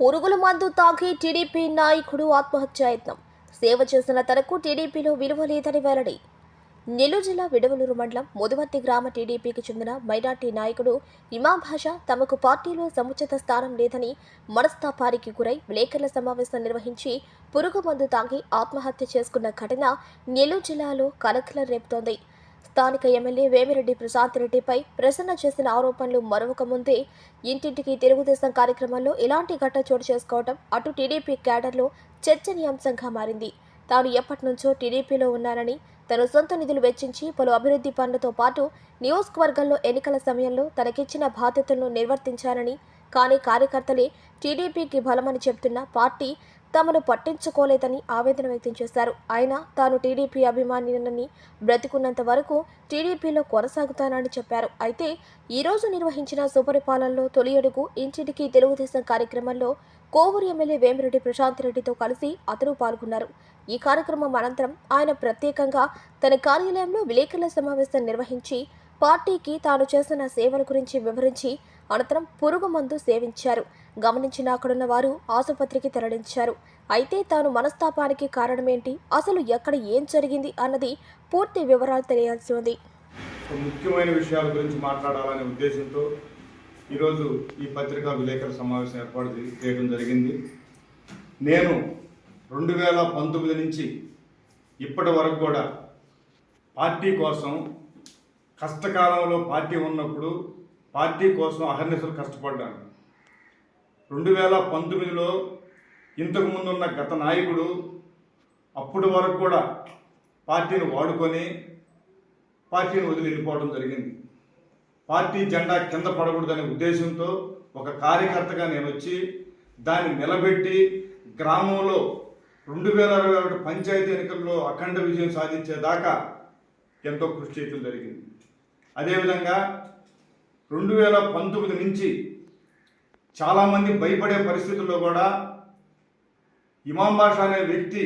పురుగుల మందు తాగి టీడీపీ నాయకుడు ఆత్మహత్యాయత్నం సేవ చేసిన తనకు టీడీపీలో విలువ లేదని వెల్లడి. నెల్లూరు జిల్లా విడవలూరు మండలం ముదివర్తి గ్రామ టీడీపీకి చెందిన మైనార్టీ నాయకుడు ఇమాం భాష తమకు పార్టీలో సముచిత స్థానం లేదని మనస్తాపానికి గురై విలేకరుల సమావేశం నిర్వహించి పురుగు మందు తాగి ఆత్మహత్య చేసుకున్న ఘటన నెల్లూరు జిల్లాలో కలకలం రేపుతోంది. స్థానిక ఎమ్మెల్యే వేమిరెడ్డి ప్రశాంత్ రెడ్డిపై ప్రసన్న చేసిన ఆరోపణలు మరొక ముందే. ఇంటింటికి తెలుగుదేశం కార్యక్రమంలో ఇలాంటి ఘటన చోటు చేసుకోవడం అటు టీడీపీ క్యాడర్లో చర్చనీయాంశంగా మారింది. తాను ఎప్పటి నుంచో టీడీపీలో ఉన్నానని తన సొంత నిధులు వెచ్చించి పలు అభివృద్ధి పనులతో పాటు నియోజకవర్గంలో ఎన్నికల సమయంలో తనకిచ్చిన బాధ్యతలను నిర్వర్తించానని కానీ కార్యకర్తలే టీడీపీకి బలమని చెప్తున్న పార్టీ తమను పట్టించుకోలేదని ఆవేదన వ్యక్తం చేశారు. ఆయన తాను టీడీపీ అభిమానినని బ్రతికున్నంత వరకు టీడీపీలో కొనసాగుతానని చెప్పారు. అయితే ఈరోజు నిర్వహించిన సుపరిపాలనలో తొలి అడుగు ఇంటింటికి తెలుగుదేశం కార్యక్రమంలో కోవూరు ఎమ్మెల్యే వేమిరెడ్డి ప్రశాంత్ రెడ్డితో కలిసి అతను పాల్గొన్నారు. ఈ కార్యక్రమం అనంతరం ఆయన ప్రత్యేకంగా తన కార్యాలయంలో విలేకరుల సమావేశం నిర్వహించి పార్టీకి తాను చేసిన సేవల గురించి వివరించి అనంతరం పురుగు మందు సేవించారు. గమనించిన అక్కడున్న వారు ఆసుపత్రికి తరలించారు. అయితే తాను మనస్తాపానికి కారణమేంటి? అసలు ఎక్కడ ఏం జరిగింది అన్నది పూర్తి వివరాలు తెలియాల్సి ఉంది. ముఖ్యమైన విషయాల గురించి మాట్లాడాలనే ఉద్దేశంతో ఈరోజు ఈ పత్రికా విలేకరుల సమావేశం ఏర్పాటు చేయడం జరిగింది. నేను రెండు వేల పంతొమ్మిది నుంచి ఇప్పటి వరకు కూడా పార్టీ కోసం కష్టకాలంలో పార్టీ ఉన్నప్పుడు పార్టీ కోసం అహర్నిశలు కష్టపడ్డాను. రెండు వేల పంతొమ్మిదిలో ఇంతకుముందు ఉన్న గత నాయకుడు అప్పటి వరకు కూడా పార్టీని వాడుకొని పార్టీని వదిలి వెళ్ళిపోవడం జరిగింది. పార్టీ జెండా కింద పడకూడదనే ఉద్దేశంతో ఒక కార్యకర్తగా నేను వచ్చి దాన్ని నిలబెట్టి గ్రామంలో రెండు వేల ఇరవై ఒకటి పంచాయతీ ఎన్నికల్లో అఖండ విజయం సాధించేదాకా ఎంతో కృషి చేయడం జరిగింది. అదేవిధంగా రెండు వేల పంతొమ్మిది నుంచి చాలామంది భయపడే పరిస్థితుల్లో కూడా ఇమాం బాషా అనే వ్యక్తి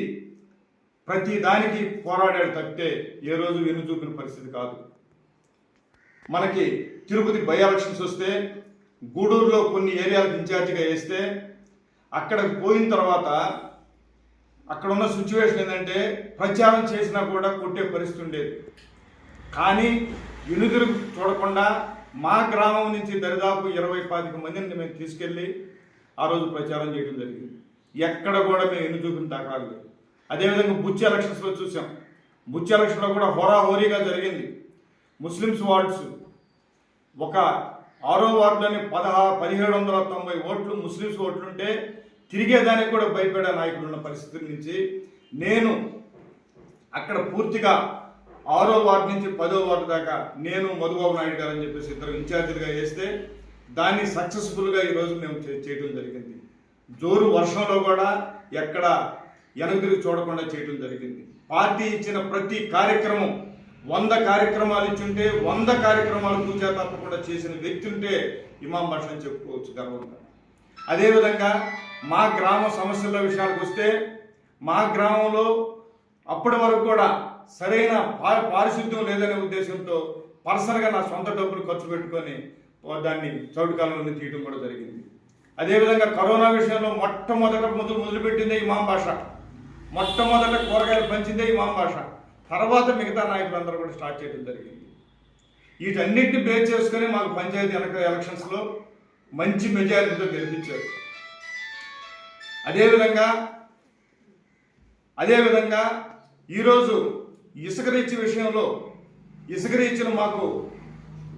ప్రతి దానికి పోరాడాడు తప్పితే ఏ రోజు వెను చూపిన పరిస్థితి కాదు. మనకి తిరుపతి బై ఎలక్షన్స్ వస్తే గూడూరులో కొన్ని ఏరియాలకు ఇన్ఛార్జిగా వేస్తే అక్కడికి పోయిన తర్వాత అక్కడ ఉన్న సిచ్యువేషన్ ఏంటంటే ప్రచారం చేసినా కూడా కొట్టే పరిస్థితి ఉండేది. కానీ వెనుదిరుగు చూడకుండా మా గ్రామం నుంచి దరిదాపు ఇరవై పాతిక మందిని మేము తీసుకెళ్ళి ఆ రోజు ప్రచారం చేయడం జరిగింది. ఎక్కడ కూడా మేము ఎన్ని చూపిన దాఖలాలు అదేవిధంగా బుచ్చి ఎలక్షన్స్లో చూసాం. బుచ్చి ఎలక్షన్లో కూడా హోరాహోరీగా జరిగింది. ముస్లిమ్స్ వార్డ్స్ ఒక ఆరో వార్డులోని పదహా పదిహేడు వందల తొంభై ఓట్లు ముస్లిమ్స్ ఓట్లుంటే తిరిగేదానికి కూడా భయపడే నాయకులు ఉన్న పరిస్థితి నుంచి నేను అక్కడ పూర్తిగా ఆరో వార్డు నుంచి పదో వార్డు దాకా నేను మధుబాబు నాయుడు గారు అని చెప్పేసి ఇద్దరు ఇన్ఛార్జీలుగా వేస్తే దాన్ని సక్సెస్ఫుల్గా ఈరోజు మేము చేయడం జరిగింది. జోరు వర్షంలో కూడా ఎక్కడ వెనక్కి చూడకుండా చేయడం జరిగింది. పార్టీ ఇచ్చిన ప్రతి కార్యక్రమం వంద కార్యక్రమాలు ఇచ్చుంటే వంద కార్యక్రమాలు పూజా తప్పకుండా చేసిన వ్యక్తి ఉంటే ఇమాం భాష అని చెప్పుకోవచ్చు గర్వంగా. అదేవిధంగా మా గ్రామ సమస్యల విషయానికి వస్తే మా గ్రామంలో అప్పటి వరకు కూడా సరైన పారిశుద్ధ్యం లేదనే ఉద్దేశంతో పర్సనల్గా నా సొంత డబ్బులు ఖర్చు పెట్టుకొని దాన్ని చౌటి కాలంలో తీయడం కూడా జరిగింది. అదేవిధంగా కరోనా విషయంలో మొట్టమొదట మొదలు మొదలుపెట్టిందే ఇమాం భాష మొట్టమొదట కూరగాయలు పంచిందే ఇమాం భాష తర్వాత మిగతా నాయకులందరూ కూడా స్టార్ట్ చేయడం జరిగింది. వీటన్నిటిని బేస్ చేసుకొని మాకు పంచాయతీ ఎలక ఎలక్షన్స్లో మంచి మెజారిటీతో గెలిపించారు. అదేవిధంగా అదేవిధంగా ఈరోజు ఇసుక రీచ్ విషయంలో ఇసుక మాకు మాకు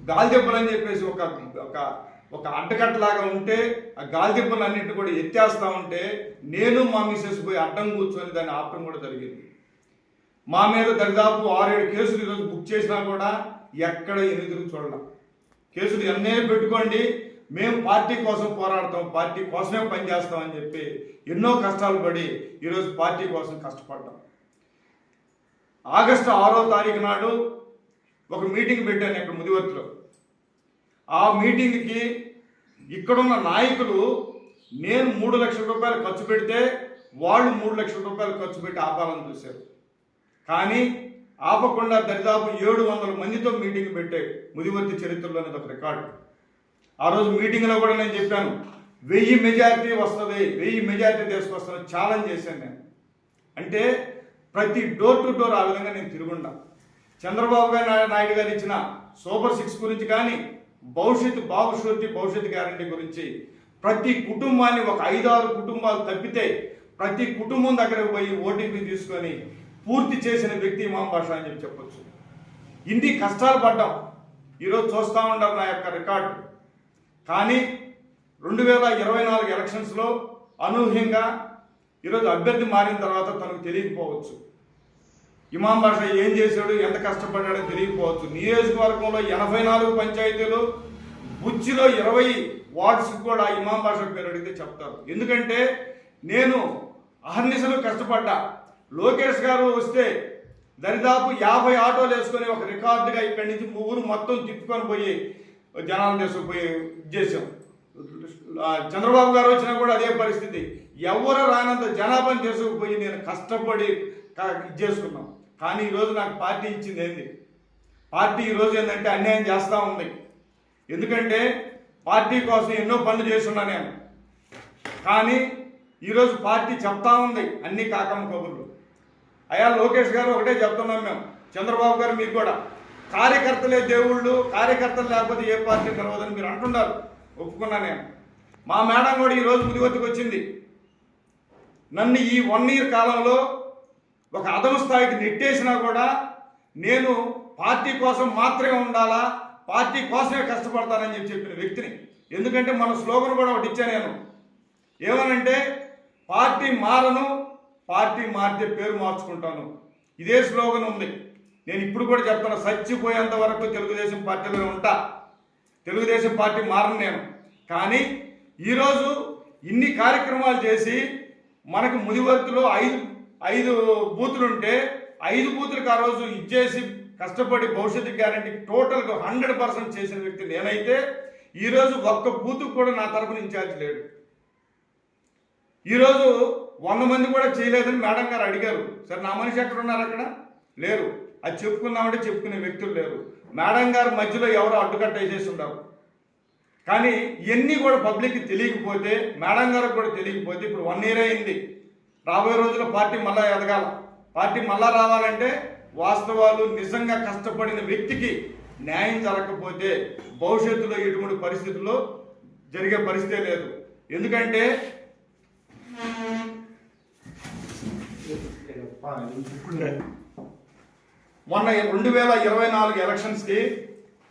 గాలిదెబ్బలని చెప్పేసి ఒక ఒక ఒక అడ్డకట్టలాగా ఉంటే ఆ గాలిదెబ్బలు అన్నింటి కూడా ఎత్తేస్తా ఉంటే నేను మా మిసెస్ పోయి అడ్డం కూర్చొని దాన్ని ఆపడం కూడా జరిగింది. మా మీద దరిదాపు ఆరేడు కేసులు ఈరోజు బుక్ చేసినా కూడా ఎక్కడ ఎదురు చూడడం కేసులు ఎన్నే పెట్టుకోండి మేము పార్టీ కోసం పోరాడతాం పార్టీ కోసమే పనిచేస్తాం అని చెప్పి ఎన్నో కష్టాలు పడి ఈరోజు పార్టీ కోసం కష్టపడ్డాం. ఆగస్టు ఆరో తారీఖు నాడు ఒక మీటింగ్ పెట్టాను ఇక్కడ ముదివర్తిలో. ఆ మీటింగ్కి ఇక్కడున్న నాయకులు నేను మూడు లక్షల రూపాయలు ఖర్చు పెడితే వాళ్ళు మూడు లక్షల రూపాయలు ఖర్చు పెట్టి ఆపాలని చూశారు. కానీ ఆపకుండా దరిదాపు ఏడు వందల మందితో మీటింగ్ పెట్టే ముదివర్తి చరిత్రలో అనేది ఒక రికార్డు. ఆ రోజు మీటింగ్లో కూడా నేను చెప్పాను వెయ్యి మెజారిటీ వస్తుంది వెయ్యి మెజారిటీ తీసుకొస్తాను ఛాలెంజ్ చేశాను నేను. అంటే ప్రతి డోర్ టు డోర్ ఆ విధంగా నేను తిరుగుండా చంద్రబాబు గారు నాయుడు గారు ఇచ్చిన సూపర్ సిక్స్ గురించి కానీ భవిష్యత్తు భవిష్యత్తు భవిష్యత్తు గ్యారంటీ గురించి ప్రతి కుటుంబాన్ని ఒక ఐదారు కుటుంబాలు తప్పితే ప్రతి కుటుంబం దగ్గరకు పోయి ఓటీపీ తీసుకొని పూర్తి చేసిన వ్యక్తి ఇమాం భాష అని చెప్పి చెప్పొచ్చు. ఇన్ని కష్టాలు పడ్డాం. ఈరోజు చూస్తూ ఉండాలి నా యొక్క రికార్డు. కానీ రెండు వేల ఇరవై నాలుగు ఎలక్షన్స్లో అనూహ్యంగా ఈరోజు అభ్యర్థి మారిన తర్వాత తనకు తెలియకపోవచ్చు. ఇమాం బాషా ఏం చేశాడు ఎంత కష్టపడ్డాడో తెలియకపోవచ్చు. నియోజకవర్గంలో ఎనభై నాలుగు పంచాయతీలు బుచ్చిలో ఇరవై వార్డ్స్ కూడా ఇమాం బాషా పేరు అడిగితే చెప్తారు. ఎందుకంటే నేను అహర్నిశలు కష్టపడ్డా. లోకేష్ గారు వస్తే దరిదాపు యాభై ఆటోలు వేసుకొని ఒక రికార్డుగా ఇక్కడి నుంచి ఊరు మొత్తం తిప్పుకొని పోయి జనాలను తీసుకుపోయి ఇది చేసాం చంద్రబాబు గారు వచ్చినా కూడా అదే పరిస్థితి. ఎవరు రానంత జనాభాని చేసుకుపోయి నేను కష్టపడి ఇది చేసుకున్నాం. కానీ ఈరోజు నాకు పార్టీ ఇచ్చింది ఏంది? పార్టీ ఈరోజు ఏంటంటే అన్యాయం చేస్తూ ఉంది. ఎందుకంటే పార్టీ కోసం ఎన్నో పనులు చేస్తున్నా నేను. కానీ ఈరోజు పార్టీ చెప్తా ఉంది అన్ని కాకమ్మ కబుర్లు. అయ్యా లోకేష్ గారు ఒకటే చెప్తున్నాం మేము. చంద్రబాబు గారు మీకు కూడా. కార్యకర్తలే దేవుళ్ళు కార్యకర్తలు లేకపోతే ఏ పార్టీ కలవదని మీరు అంటున్నారు. ఒప్పుకున్నా నేను. మా మేడం కూడా ఈరోజు ముదివత్తుకు వచ్చింది నన్ను ఈ వన్ ఇయర్ కాలంలో ఒక అదమ స్థాయికి నెట్టేసినా కూడా నేను పార్టీ కోసం మాత్రమే ఉండాలా పార్టీ కోసమే కష్టపడతానని చెప్పి చెప్పిన వ్యక్తిని. ఎందుకంటే మన స్లోగన్ కూడా ఒకటి ఇచ్చా నేను. ఏమనంటే పార్టీ మారను పార్టీ మారితే పేరు మార్చుకుంటాను. ఇదే స్లోగన్ ఉంది. నేను ఇప్పుడు కూడా చెప్తాను చచ్చిపోయేంత వరకు తెలుగుదేశం పార్టీలో ఉంటా. తెలుగుదేశం పార్టీ మారను నేను. కానీ ఈరోజు ఇన్ని కార్యక్రమాలు చేసి మనకు ముదివర్తిలో ఐదు ఐదు బూతులు ఉంటే ఐదు బూతులకు ఆ రోజు ఇచ్చేసి కష్టపడి భవిష్యత్తు గ్యారంటీ టోటల్గా హండ్రెడ్ పర్సెంట్ చేసిన వ్యక్తి నేనైతే ఈరోజు ఒక్క బూతుకు కూడా నా తరపున ఇన్ఛార్జ్ లేడు. ఈరోజు వంద మంది కూడా చేయలేదని మేడం గారు అడిగారు. సరే నా మనిషి ఎక్కడ ఉన్నారు అక్కడ? లేరు. అది చెప్పుకుందామంటే చెప్పుకునే వ్యక్తులు లేరు. మేడం గారు మధ్యలో ఎవరో అడ్డుకట్ట వేసేసి ఉండవు కానీ ఇవన్నీ కూడా పబ్లిక్ తెలియకపోతే మేడం గారికి కూడా తెలియకపోతే ఇప్పుడు వన్ ఇయర్ అయింది. రాబోయే రోజుల్లో పార్టీ మళ్ళా ఎదగాల. పార్టీ మళ్ళా రావాలంటే వాస్తవాలు నిజంగా కష్టపడిన వ్యక్తికి న్యాయం జరగకపోతే భవిష్యత్తులో ఎటువంటి పరిస్థితుల్లో జరిగే పరిస్థితే లేదు. ఎందుకంటే మొన్న రెండు వేల ఇరవై నాలుగు ఎలక్షన్స్కి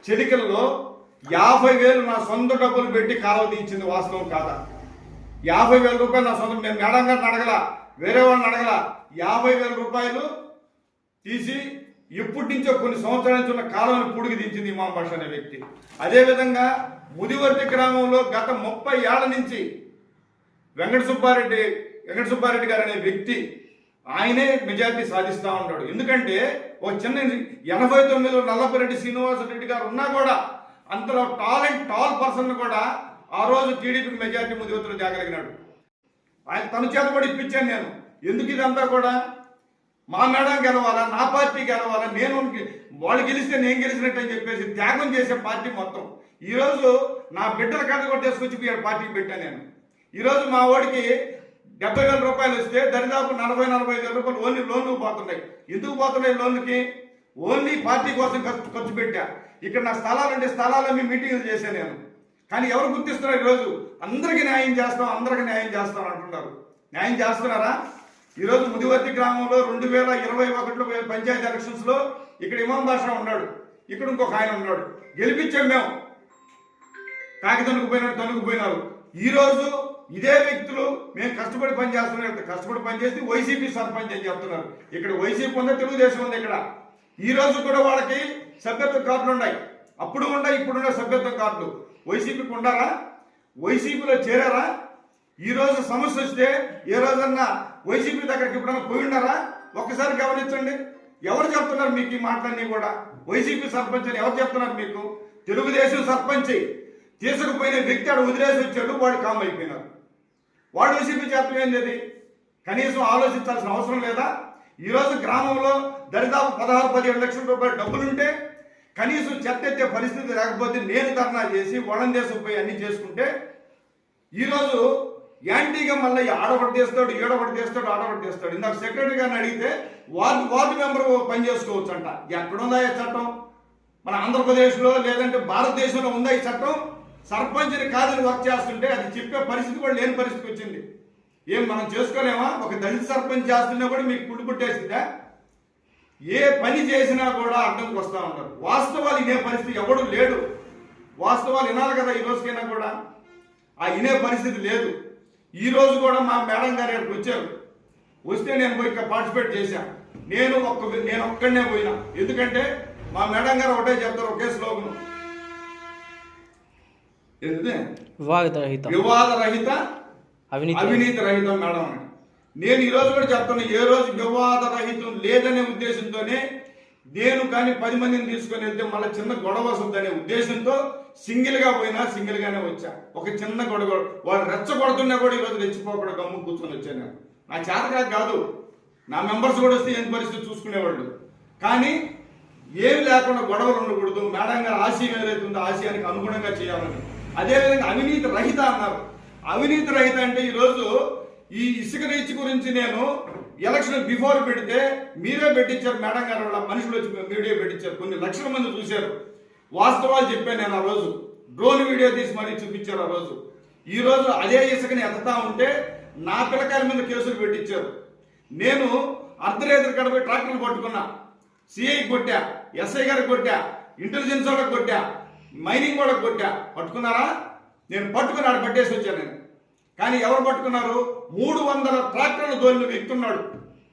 చెలికల్లో యాభై వేలు నా సొంత డబ్బులు పెట్టి కాలువ తీయించింది వాస్తవం కాదా? యాభై వేల రూపాయలు నా సొంత మేము మేడం గారిని అడగల వేరే వాళ్ళని అడగల. యాభై వేల రూపాయలు తీసి ఎప్పటి నుంచో కొన్ని సంవత్సరాల నుంచి ఉన్న కాలువను పుడికి దించింది ఇమాం భాష అనే వ్యక్తి. అదేవిధంగా ముదివర్తి గ్రామంలో గత ముప్పై ఏళ్ళ నుంచి వెంకట సుబ్బారెడ్డి వెంకట సుబ్బారెడ్డి గారు అనే వ్యక్తి ఆయనే మెజార్టీ సాధిస్తూ ఉన్నాడు ఎందుకంటే ఒక చిన్న ఎనభై తొమ్మిదిలో నల్లపరెడ్డి శ్రీనివాసరెడ్డి గారు ఉన్నా కూడా అంతలో టాలెంట్ టాల్ పర్సన్ కూడా ఆ రోజు టీడీపీకి మెజార్టీ ముదివతులు తేగలిగినాడు. ఆయన తన చేత కూడా ఇప్పించాను నేను. ఎందుకు ఇదంతా కూడా? మా మేడం గెలవాలా? నా పార్టీ గెలవాలా? నేను వాళ్ళు గెలిస్తే నేను గెలిచినట్టు అని చెప్పేసి త్యాగం చేసే పార్టీ మొత్తం. ఈరోజు నా బిడ్డల కథ కూడా తీసుకొచ్చి పార్టీకి పెట్టాను నేను. ఈరోజు మా వాడికి డెబ్బై వేల రూపాయలు వస్తే దరిదాపు నలభై నలభై వేల రూపాయలు ఓన్లీ లోన్లు పోతున్నాయి. ఎందుకు పోతున్నాయి లోన్లకి? ఓన్లీ పార్టీ కోసం ఖర్చు ఖర్చు పెట్టా. ఇక్కడ నా స్థలాలు అంటే స్థలాలన్నీ మీటింగ్లు చేశాను నేను. కానీ ఎవరు గుర్తిస్తున్నారు ఈరోజు? అందరికీ న్యాయం చేస్తాం అందరికీ న్యాయం చేస్తాం అంటున్నారు. న్యాయం చేస్తున్నారా? ఈరోజు ముదివర్తి గ్రామంలో రెండు వేల ఇరవై ఒకటిలో పంచాయతీ ఎలక్షన్స్లో ఇక్కడ ఇమాం బాషా ఉన్నాడు. ఇక్కడ ఇంకొక ఆయన ఉన్నాడు. గెలిపించాం మేము. కాకి తనుకుపోయినాడు తనుకుపోయినారు. ఈరోజు ఇదే వ్యక్తులు మేము కష్టపడి పని చేస్తున్నాం కష్టపడి పని చేసి వైసీపీ సర్పంచ్ అని చెప్తున్నారు. ఇక్కడ వైసీపీ ఉందా? తెలుగుదేశం ఉంది ఇక్కడ? ఈ రోజు కూడా వాళ్ళకి సభ్యత్వ కార్డులు ఉన్నాయి. అప్పుడు ఉన్నాయి ఇప్పుడున్న సభ్యత్వ కార్డులు. వైసీపీకి ఉండారా వైసీపీలో చేరారా? ఈ రోజు సమస్య వస్తే ఏ రోజన్నా వైసీపీ దగ్గరికి ఎప్పుడన్నా పోయి ఉన్నారా ఒక్కసారి గమనించండి. ఎవరు చెప్తున్నారు మీకు ఈ మాటలన్నీ కూడా? వైసీపీ సర్పంచ్ అని ఎవరు చెప్తున్నారు మీకు? తెలుగుదేశం సర్పంచ్ తీసుకుపోయిన వ్యక్తి ఆడు వదిలేసి వచ్చాడు వాడు కామ్ అయిపోయినారు వాడు వైసీపీ చేతం కనీసం ఆలోచించాల్సిన అవసరం లేదా? ఈరోజు గ్రామంలో దరిదాపు పదహారు పదిహేడు లక్షల రూపాయల డబ్బులుంటే కనీసం చెత్త ఎత్తే పరిస్థితి లేకపోతే నేను ధర్నా చేసి వడం దేశం పోయి అన్ని చేసుకుంటే ఈరోజు యాంటీగా మళ్ళీ ఆడబడి తీస్తాడు ఏడబడి తీస్తాడు ఆడబడి తీస్తాడు ఇందాక సెక్రటరీ గారిని అడిగితే వార్డు వార్డు మెంబర్ పని చేసుకోవచ్చు అంట ఎక్కడుందా ఈ చట్టం? మన ఆంధ్రప్రదేశ్లో లేదంటే భారతదేశంలో ఉందా ఈ చట్టం? సర్పంచ్ని కాదని వర్క్ చేస్తుంటే అది చెప్పే పరిస్థితి కూడా లేని పరిస్థితి వచ్చింది. ఏం మనం చేసుకోలేమా? ఒక దళిత సర్పంచ్ చేస్తున్నా కూడా మీకు పుట్టుపుట్టేసిందా ఏ పని చేసినా కూడా అడ్డంకి వస్తా ఉన్నారు వాస్తవాలు ఇనే పరిస్థితి ఎవడు లేడు. వాస్తవాలు వినాలి కదా ఈ రోజుకైనా కూడా. ఆ ఇనే పరిస్థితి లేదు. ఈ రోజు కూడా మా మేడం గారు ఇక్కడికి వచ్చారు. వస్తే నేను పోయి ఇక్కడ పార్టిసిపేట్ చేశా. నేను ఒక్క నేను ఒక్కడనే పోయినా. ఎందుకంటే మా మేడం గారు ఒకటే చెప్తారు ఒకే ఏంటిది? వివాద రహితం అవినీతి రహితం మేడం అని. నేను ఈరోజు కూడా చెప్తాను ఏ రోజు వివాద రహితం లేదనే ఉద్దేశంతోనే నేను కానీ పది మందిని తీసుకొని వెళ్తే మళ్ళీ చిన్న గొడవ వస్తుందనే ఉద్దేశంతో సింగిల్గా పోయినా సింగిల్గానే వచ్చా. ఒక చిన్న గొడవ వాడు రెచ్చగొడుతున్నా కూడా ఈ రోజు రెచ్చిపోకుండా గమ్ము కూర్చొని వచ్చాను నా చేతగా కాదు నా మెంబర్స్ కూడా వస్తే ఏం పరిస్థితి చూసుకునేవాళ్ళు. కానీ ఏమి లేకుండా గొడవలు ఉండకూడదు. మేడం గారు ఆశయం ఏదైతే ఉందో ఆశయానికి అనుగుణంగా చేయాలని. అదేవిధంగా అవినీతి రహిత అన్నారు. అవినీతి రహిత అంటే ఈరోజు ఈ ఇసుక రీచ్ గురించి నేను ఎలక్షన్ బిఫోర్ పెడితే మీరే పెట్టించారు మేడం గారు వాళ్ళ మనుషులు వచ్చి వీడియో పెట్టించారు. కొన్ని లక్షల మంది చూశారు. వాస్తవాలు చెప్పాను నేను ఆ రోజు. డ్రోన్ వీడియో తీసి మరీ చూపించారు ఆ రోజు. ఈ రోజు అదే ఇసుకని ఎత్తుతా ఉంటే నా పిల్లకాయల మీద కేసులు పెట్టించారు. నేను అర్ధరేత్రి కడపై ట్రాక్టర్లు పట్టుకున్నా. సిఐ కొట్టా ఎస్ఐ గారికి కొట్టా ఇంటెలిజెన్స్ వాళ్ళకి కొట్టా మైనింగ్ వాళ్ళకి కొట్టా. పట్టుకున్నారా? నేను పట్టుకుని పట్టేసి వచ్చాను నేను. కానీ ఎవరు పట్టుకున్నారు? మూడు వందల ట్రాక్టర్లు తోలిన వ్యక్తి ఉన్నాడు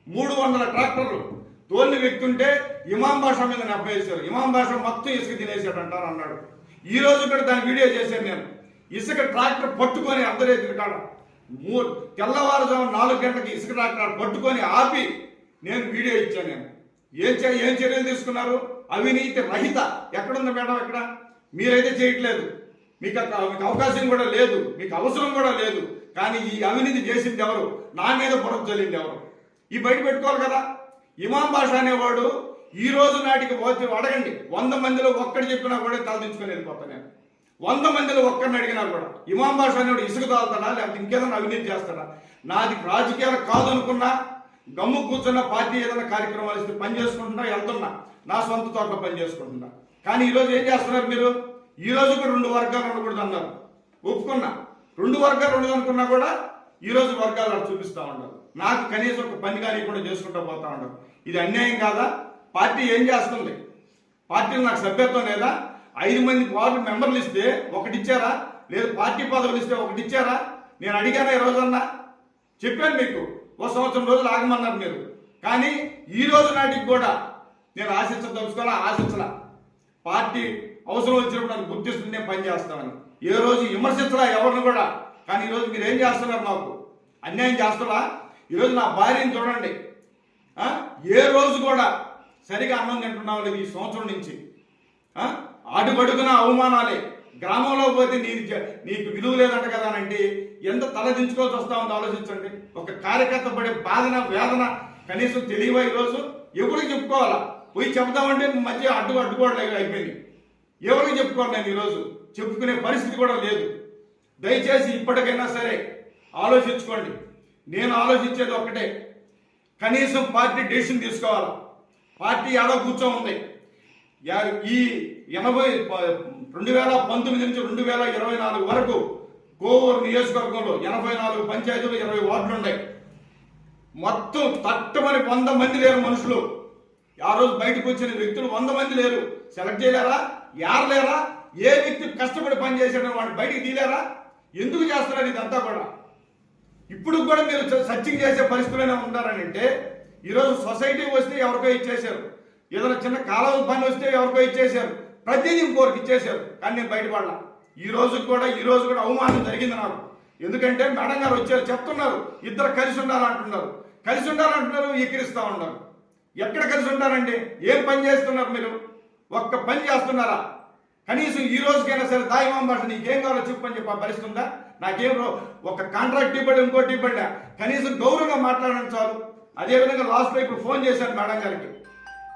మూడు వందల ట్రాక్టర్లు. తోలిన వ్యక్తి ఉంటే ఇమాం భాష మీద నెప్పేశారు ఇమాం భాష మొత్తం ఇసుక తినేసాడు అంటారు అన్నాడు. ఈ రోజు కూడా దాని వీడియో చేశాను నేను. ఇసుక ట్రాక్టర్ పట్టుకొని అర్ధరేత్రి కాడ మూ తెల్లవారుజాము నాలుగు గంటలకి ఇసుక ట్రాక్టర్ పట్టుకొని ఆపి నేను వీడియో ఇచ్చాను నేను. ఏం చే ఏం చర్యలు తీసుకున్నారు? అవినీతి రహిత. ఎక్కడుంది మేడం ఎక్కడ మీరైతే చేయట్లేదు. మీకు మీకు అవకాశం కూడా లేదు. మీకు అవసరం కూడా లేదు. కానీ ఈ అవినీతి చేసింది ఎవరు? నా మీద బురద చల్లింది ఎవరు? ఈ బయట పెట్టుకోవాలి కదా. ఇమాం భాష అనేవాడు ఈ రోజు నాటికి పోతే అడగండి. వంద మందిలో ఒక్కడు చెప్పినా కూడా తలదించుకొని వెళ్ళిపోతాను నేను. వంద మందిలో ఒక్కడిని అడిగినా కూడా ఇమాం భాష అనేవాడు ఇసుక తాగుతాడా? లేకపోతే ఇంకేదైనా అవినీతి చేస్తాడా? నాది రాజకీయాలు కాదనుకున్నా గమ్ము కూర్చున్న పార్టీ ఏదైనా కార్యక్రమాలు ఇస్తే పని చేసుకుంటున్నా వెళ్తున్నా. నా సొంత తోటలో పని చేసుకుంటున్నా. కానీ ఈరోజు ఏం చేస్తున్నారు మీరు? ఈ రోజు కూడా రెండు వర్గాలు ఉండకూడదు అన్నారు. ఒప్పుకున్నా. రెండు వర్గాలు ఉండదు అనుకున్నా కూడా ఈ రోజు వర్గాలు అలా చూపిస్తా ఉండరు. నాకు కనీసం ఒక పని కానీ కూడా చేసుకుంటూ పోతా ఉండరు. ఇది అన్యాయం కాదా? పార్టీ ఏం చేస్తుంది? పార్టీలో నాకు సభ్యత్వం లేదా? ఐదు మంది వార్డు మెంబర్లు ఇస్తే ఒకటి ఇచ్చారా? లేదు పార్టీ పదవులు ఇస్తే ఒకటి ఇచ్చారా? నేను అడిగానా ఈ రోజన్నా? చెప్పాను మీకు. ఓ సంవత్సరం రోజులు ఆగమన్నారు మీరు. కానీ ఈ రోజు నాటికి కూడా నేను ఆశించదలుచుకోవాలా? ఆశించలా. పార్టీ అవసరం వచ్చినప్పుడు నన్ను గుర్తిస్తుంది నేను పనిచేస్తామని ఏ రోజు విమర్శించడా ఎవరిని కూడా? కానీ ఈరోజు మీరు ఏం చేస్తున్నారు మాకు? అన్యాయం చేస్తారా ఈరోజు నా భార్యని చూడండి. ఏ రోజు కూడా సరిగా అన్నం తింటున్నావు లేదు ఈ సంవత్సరం నుంచి. ఆ? అడుగడుగున అవమానాలే. గ్రామంలో పోతే నీ నీకు విలువ లేదంట కదా అని అంటే ఎంత తల దించుకోవాల్సి వస్తా ఉందో ఆలోచించండి. ఒక కార్యకర్త పడే బాధన వేదన కనీసం తెలియవా ఈరోజు ఎప్పుడు చెప్పుకోవాలా? పోయి చెప్తామంటే మధ్య అడ్డు అడ్డుకోవడం అయిపోయింది. ఎవరికి చెప్పుకోవాలి నేను ఈరోజు? చెప్పుకునే పరిస్థితి కూడా లేదు. దయచేసి ఇప్పటికైనా సరే ఆలోచించుకోండి. నేను ఆలోచించేది ఒక్కటే. కనీసం పార్టీ డెసిషన్ తీసుకోవాలి? పార్టీ ఏడో కూర్చో ఉంది. ఈ ఎనభై రెండు వేల పంతొమ్మిది నుంచి రెండు వేల ఇరవై నాలుగు వరకు కోవూరు నియోజకవర్గంలో ఎనభై నాలుగు పంచాయతీలు ఇరవై వార్డులు ఉన్నాయి. మొత్తం తట్టమని వంద మంది లేరు మనుషులు. ఆ రోజు బయటకు వచ్చిన వ్యక్తులు వంద మంది లేరు. సెలెక్ట్ చేయలేరా? యారు లేరా? ఏ వ్యక్తి కష్టపడి పని చేశాడో వాడిని బయటికి తీలేరా? ఎందుకు చేస్తున్నారు ఇదంతా కూడా? ఇప్పుడు కూడా మీరు సర్చింగ్ చేసే పరిస్థితులైనా ఉన్నారని అంటే ఈరోజు సొసైటీ వస్తే ఎవరికో ఇచ్చేశారు. ఏదైనా చిన్న కాలువ పని వస్తే ఎవరికో ఇచ్చేశారు. ప్రతిదీ ఇంకోరికి ఇచ్చేశారు. కానీ నేను బయటపడలా. ఈ రోజు కూడా ఈ రోజు కూడా అవమానం జరిగింది నాకు. ఎందుకంటే మేడం గారు వచ్చారు చెప్తున్నారు. ఇద్దరు కలిసి ఉండాలంటున్నారు. కలిసి ఉండాలంటున్నారు ఎక్కిరిస్తూ ఉన్నారు. ఎక్కడ కలిసి ఉంటారండి ఏం పని చేస్తున్నారు మీరు? ఒక్క పని చేస్తున్నారా? కనీసం ఈ రోజుకైనా సరే దాయిమాం భాష నీకేం కావాలో చెప్పని అని చెప్పి పరిస్థితి ఉందా నాకేం రో- ఒక కాంట్రాక్ట్ ఇవ్వండి ఇంకోటి ఇవ్వండి కనీసం గౌరవంగా మాట్లాడడం చాలు. అదేవిధంగా లాస్ట్లో ఇప్పుడు ఫోన్ చేశాను మేడం గారికి.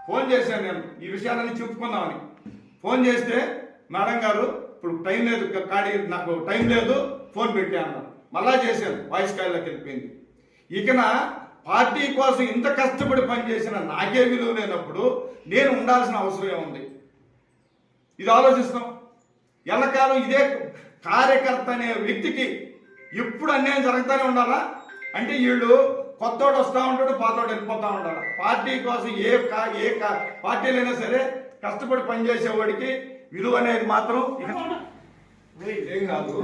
ఫోన్ చేశాను నేను. ఈ విషయాలన్నీ చెప్పుకుందామని. ఫోన్ చేస్తే మేడం గారు ఇప్పుడు టైం లేదు కాడి నాకు టైం లేదు ఫోన్ పెట్టాను మళ్ళా చేశాను. వాయిస్ కాల్లోకి వెళ్ళిపోయింది. ఇకన పార్టీ కోసం ఇంత కష్టపడి పనిచేసిన నాకే విలువ లేనప్పుడు నేను ఉండాల్సిన అవసరం ఏముంది? ఇది ఆలోచిస్తాం ఎల్లకాలం ఇదే కార్యకర్త అనే వ్యక్తికి ఎప్పుడు అన్యాయం జరుగుతూనే ఉండాలా? అంటే వీళ్ళు కొత్తోడు వస్తూ ఉంటాడు పాతోడు వెళ్ళిపోతూ ఉండాలా? పార్టీ కోసం ఏ కా ఏ కా పార్టీలైనా సరే కష్టపడి పనిచేసేవాడికి విలువ అనేది మాత్రం ఏం కాదు.